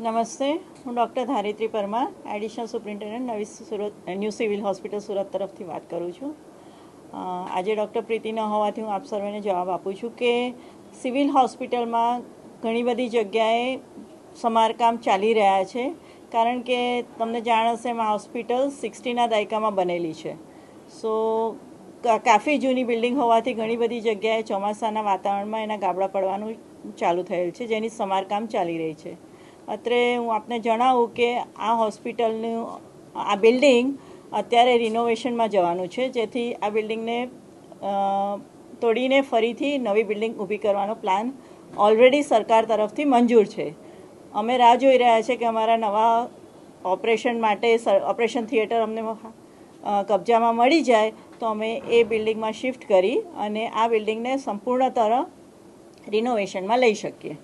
નમસ્તે, હું doctor Dharitri Parmar additional superintendent, નવી Surat, new civil hospital Surat તરફથી વાત કરું છું. આજે ડૉક્ટર પ્રીતિ ન હોવાથી હું આપ સર્વેને જવાબ આપું છું કે સિવિલ હોસ્પિટલમાં ઘણી બધી જગ્યાએ સમારકામ ચાલી રહ્યા છે, કારણ કે તમને જાણ હશે એમાં હોસ્પિટલ સિક્સટીના દાયકામાં બનેલી છે. સો કાફી જૂની બિલ્ડિંગ હોવાથી ઘણી બધી જગ્યાએ ચોમાસાના વાતાવરણમાં એના ગાબડા પડવાનું ચાલુ થયેલ છે, જેની સમારકામ ચાલી રહી છે. અત્રે હું આપને જણાવું કે આ હોસ્પિટલનું, આ બિલ્ડિંગ અત્યારે રિનોવેશનમાં જવાનું છે. જેથી આ બિલ્ડિંગને તોડીને ફરીથી નવી બિલ્ડિંગ ઊભી કરવાનો પ્લાન ઓલરેડી સરકાર તરફથી મંજૂર છે. અમે રાહ જોઈ રહ્યા છે કે અમારા નવા ઓપરેશન માટે ઓપરેશન થિયેટર અમને કબજામાં મળી જાય તો અમે એ બિલ્ડિંગમાં શિફ્ટ કરી અને આ બિલ્ડિંગને સંપૂર્ણતર રિનોવેશનમાં લઈ શકીએ.